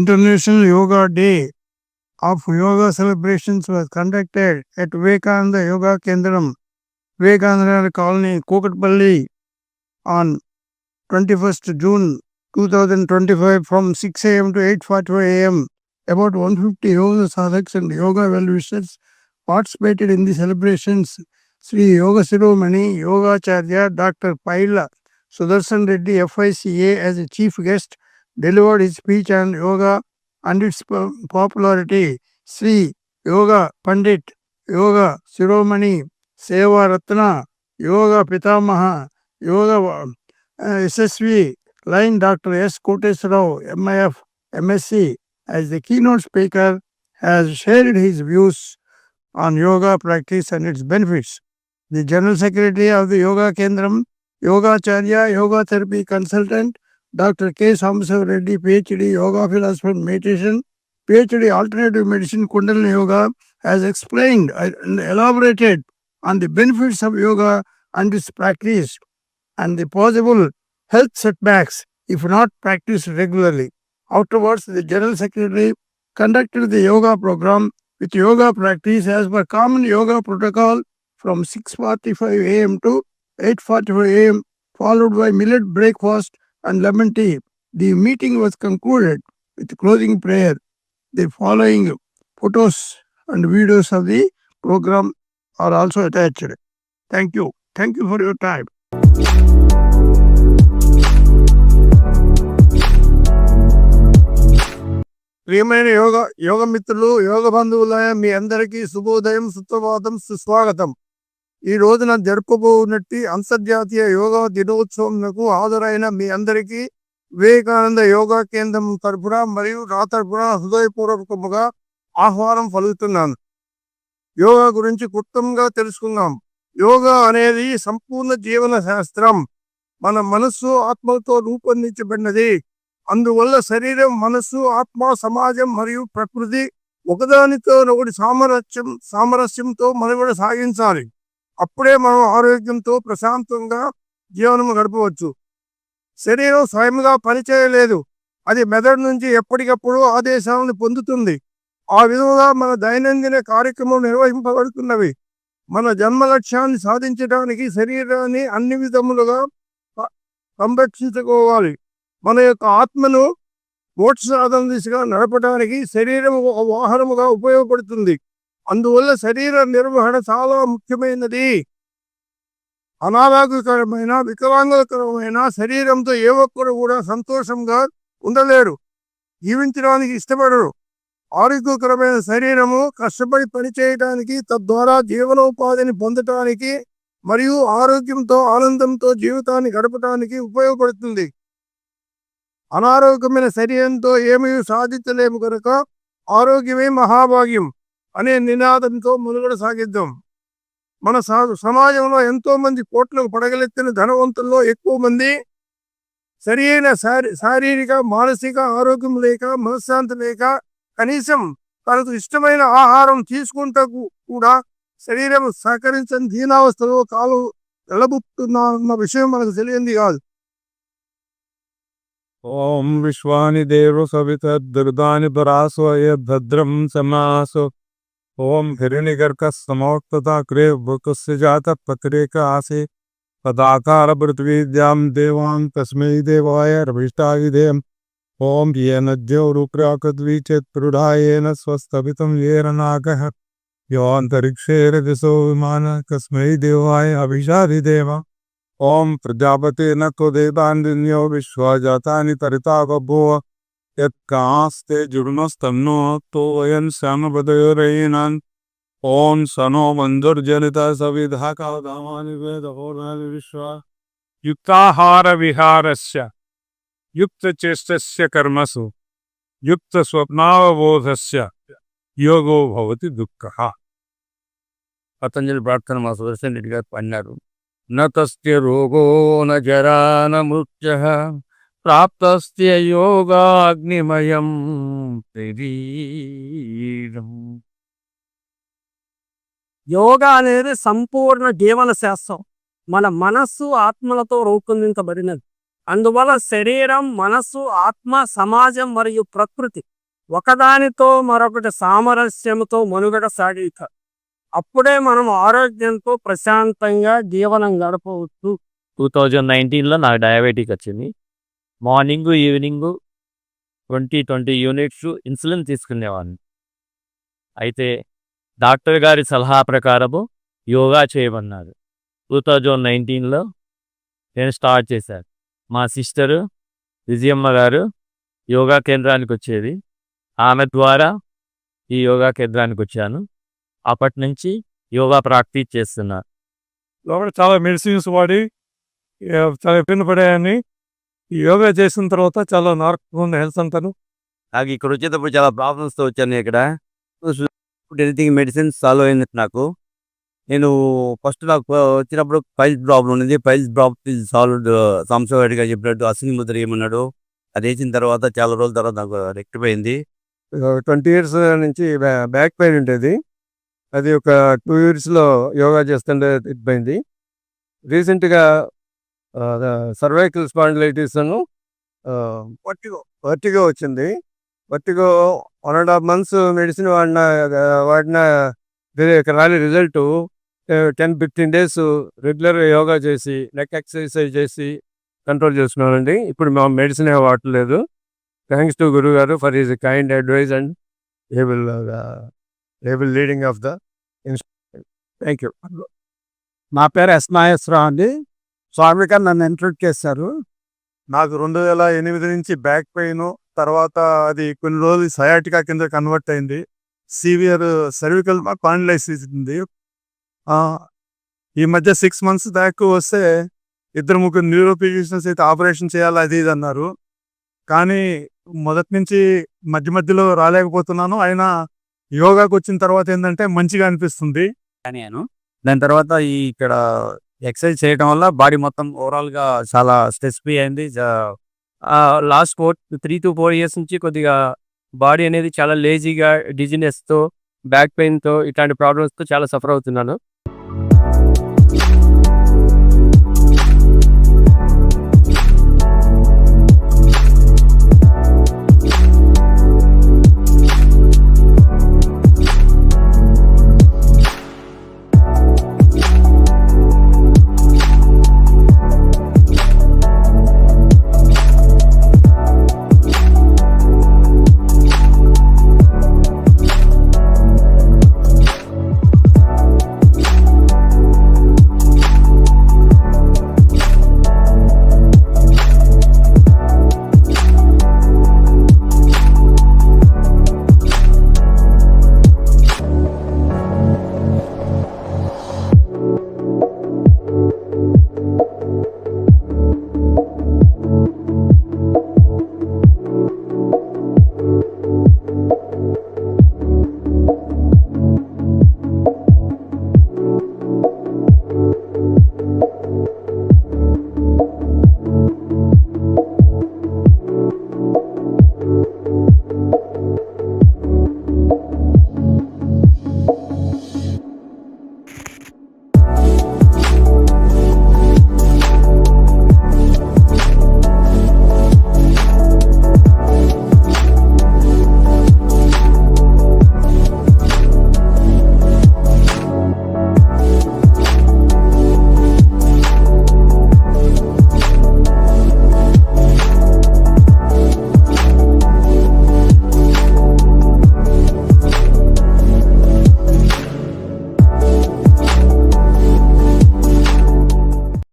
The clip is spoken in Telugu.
International Yoga Day of Yoga celebrations was conducted at Vivekananda Yoga Kendram, Vivekananda Colony, Kokatpalli on 21st June 2025 from 6 a.m. to 8.45 a.m. About 150 yoga sadhaks and yoga well-wishers participated in the celebrations. Sri Yoga Shiromani Yogacharya Dr. Paila Sudarshan Reddy FICA as a chief guest delivered his speech on yoga and its popularity. Sri Yoga Pandit Yoga Shiromani Seva Ratna Yoga Pitamaha Yoga uh, SSV Line Dr. S. Kotesrao MIF MSc as the keynote speaker has shared his views on yoga practice and its benefits. The General Secretary of the Yoga Kendram, Yoga Yogacharya, Yoga Therapy Consultant, Dr. K. Samsav Reddy, PhD, Yoga Philosopher and Meditation, PhD Alternative Medicine, Kundalini Yoga, has explained and elaborated on the benefits of yoga and its practice and the possible health setbacks if not practiced regularly. Afterwards, the General Secretary conducted the yoga program with yoga practice as per common yoga protocol from 6.45 am to 8.45 am followed by millet breakfast and lemon tea. The meeting was concluded with closing prayer. The following photos and videos of the program are also attached. Thank you. Thank you for your time. ప్రియమైన యోగ యోగ మిత్రులు యోగ బంధువుల మీ అందరికీ శుభోదయం సుప్రభాతం సుస్వాగతం ఈ రోజున జరుపుకోనట్టి అంతర్జాతీయ యోగా దినోత్సవంకు హాజరైన మీ అందరికీ వివేకానంద యోగా కేంద్రం తరఫున మరియు నా తరఫున హృదయపూర్వకముగా ఆహ్వానం పలుకుతున్నాను. యోగా గురించి క్లుప్తంగా తెలుసుకుందాం. యోగా అనేది సంపూర్ణ జీవన శాస్త్రం. మన మనస్సు ఆత్మలతో రూపొందించబడినది. అందువల్ల శరీరం మనస్సు ఆత్మ సమాజం మరియు ప్రకృతి ఒకదానితో ఒకటి సామరస్యం సామరస్యంతో మనుగడ సాగించాలి. అప్పుడే మనం ఆరోగ్యంతో ప్రశాంతంగా జీవనం గడపవచ్చు. శరీరం స్వయంగా పనిచేయలేదు. అది మెదడు నుంచి ఎప్పటికప్పుడు ఆదేశాలను పొందుతుంది. ఆ విధంగా మన దైనందిన కార్యక్రమం నిర్వహింపబడుతున్నవి. మన జన్మ లక్ష్యాన్ని సాధించడానికి శరీరాన్ని అన్ని విధములుగా సంరక్షించుకోవాలి. మన యొక్క ఆత్మను మోక్ష సాధన దిశగా నడపడానికి శరీరం ఒక వాహనముగా ఉపయోగపడుతుంది. అందువల్ల శరీర నిర్వహణ చాలా ముఖ్యమైనది. అనారోగ్యకరమైన వికలాంగులకరమైన శరీరంతో ఏ ఒక్కరు కూడా సంతోషంగా ఉండలేరు జీవించడానికి ఇష్టపడరు. ఆరోగ్యకరమైన శరీరము కష్టపడి పనిచేయడానికి తద్వారా జీవనోపాధిని పొందటానికి మరియు ఆరోగ్యంతో ఆనందంతో జీవితాన్ని గడపడానికి ఉపయోగపడుతుంది. అనారోగ్యమైన శరీరంతో ఏమీ సాధించలేము కనుక ఆరోగ్యమే మహాభాగ్యం. అనే నినాదంతో మునుగడ సాగిద్దాం. మన సా- సమాజంలో ఎంతో మంది కోట్లకు పడగలెత్తిన ధనవంతుల్లో ఎక్కువ మంది సరియైన శారీ శారీరక మానసిక ఆరోగ్యం లేక మనశ్శాంతి లేక కనీసం తనకు ఇష్టమైన ఆహారం తీసుకుంటూ కూడా శరీరం సహకరించని దీనావస్థలో కాలు నిలబుతున్న విషయం మనకు తెలియంది కాదు. ఓం విశ్వాని దేవ సవితర్దాని పరాస్వయ భద్రం సమాసు ओम हिरण्यगर्क समोक्तता क्रे भुकस्य जात पक्रे का आसे पदाकार पृथ्वीद्याम देवां तस्मै देवाय रभिष्टायुधेयम् ओम ये द्यौरुक्राकद्वी स्वस्थित ये नाग येन नागः। योऽन्तरिक्षेरदिशो विमान कस्मै देवाय अभिषाधिदेव ॐ प्रजापतेन त्वदेतान्दिन्यो विश्वा जातानि तरिता बभूव। यत्कास्ते जुड्मस्तन्नो तो वयं श्यामपदयोरयीनान्। ॐ सनो मञ्जुर्जनिता सविधा कामानि वेदहोर्णानि विश्वा। युक्त युक्तचेष्टस्य कर्मसु, युक्तस्वप्नावबोधस्य योगो भवति दुःखः। पतञ्जलि प्रार्थनमासदर्शनिर्गत् पन्नारु। न तस्य रोगो न जरा न मृत्यु। ప్రాప్తస్యోగాగ్నిమయం యోగాగ్నిమయం శరీరం. యోగా అనేది సంపూర్ణ జీవన శాస్త్రం. మన మనస్సు ఆత్మలతో రూపొందించబడినది. అందువల్ల శరీరం మనస్సు ఆత్మ సమాజం మరియు ప్రకృతి ఒకదానితో మరొకటి సామరస్యంతో మనుగడ సాగిత అప్పుడే మనం ఆరోగ్యంతో ప్రశాంతంగా జీవనం గడపవచ్చు. టూ థౌజండ్ నైన్టీన్లో నాకు డయాబెటిక్ వచ్చింది. Morning evening twenty twenty units insulin తీసుకునేవాడిని. అయితే డాక్టర్ గారి సలహా ప్రకారము యోగా చేయమన్నారు టూ థౌజండ్ నైన్టీన్లో నేను స్టార్ట్ చేశాను. మా సిస్టరు విజయమ్మ గారు యోగా కేంద్రానికి వచ్చేది. ఆమె ద్వారా ఈ యోగా కేంద్రానికి వచ్చాను. అప్పటి నుంచి యోగా ప్రాక్టీస్ చేస్తున్నాను లోపల చాలా మెడిసిన్స్ వాడి చాలా ఇబ్బంది పడాయని యోగా చేసిన తర్వాత చాలా నార్మల్గా ఉంది హెల్త్ అంతాను. నాకు ఇక్కడ వచ్చేటప్పుడు చాలా ప్రాబ్లమ్స్తో వచ్చాను ఇక్కడ. ఎనీథింగ్ మెడిసిన్స్ సాల్వ్ అయింది నాకు. నేను ఫస్ట్ నాకు వచ్చినప్పుడు పైల్స్ ప్రాబ్లం ఉంది పైల్స్ ప్రాబ్లం సాల్వ్డ్ సంశయవాడిగా చెప్పినట్టు అశ్విని ముద్ర ఏమన్నాడు. అది వేసిన తర్వాత చాలా రోజుల తర్వాత నాకు రెక్టిఫై అయింది ట్వంటీ ఇయర్స్ నుంచి బ్యాక్ పెయిన్ ఉండేది. అది ఒక టూ ఇయర్స్లో యోగా చేస్తుంటే ఇబ్బంది రీసెంట్గా సర్వైకల్ స్పాండిలైటిస్ అను వర్టిగో వర్టిగో వచ్చింది. Vertigo one and half months medicine వాడిన వాడిన వేరే రాలి result. Ten fifteen days regular yoga చేసి నెక్ ఎక్సర్సైజ్ చేసి కంట్రోల్ చేస్తున్నానండి ఇప్పుడు మా మెడిసిన్ ఏ వాడలేదు. థ్యాంక్స్ టు గురువు గారు for his kind advice and able able leading of the thank you నా పేరు ఎస్ నాగేశ్వరరావు అండి. స్వామి గారు నన్ను ఇంట్రొడ్యూస్ చేశారు. నాకు రెండు వేల ఎనిమిది నుంచి బ్యాక్ పెయిన్ తర్వాత అది కొన్ని రోజులు సయాటికా కింద కన్వర్ట్ అయింది. సివియర్ సర్వికల్ పాండిలైసిస్ ఉంది. ఆ, ఈ మధ్య సిక్స్ మంత్స్ బ్యాక్ వస్తే ఇద్దరు ముగ్గురు న్యూరోఫిజిషియన్స్ అయితే ఆపరేషన్ చేయాలి అది ఇది అన్నారు. కానీ మొదటి నుంచి మధ్య మధ్యలో రాలేకపోతున్నాను. అయినా యోగాకి వచ్చిన తర్వాత ఏంటంటే మంచిగా అనిపిస్తుంది. నేను దాని తర్వాత ఈ ఇక్కడ ఎక్సర్సైజ్ చేయడం వల్ల బాడీ మొత్తం ఓవరాల్గా చాలా స్ట్రెస్ ఫ్రీ అయింది. Last four three to four years నుంచి కొద్దిగా బాడీ అనేది చాలా లేజీగా డిజినెస్తో బ్యాక్ పెయిన్తో ఇట్లాంటి ప్రాబ్లమ్స్తో చాలా సఫర్ అవుతున్నాను.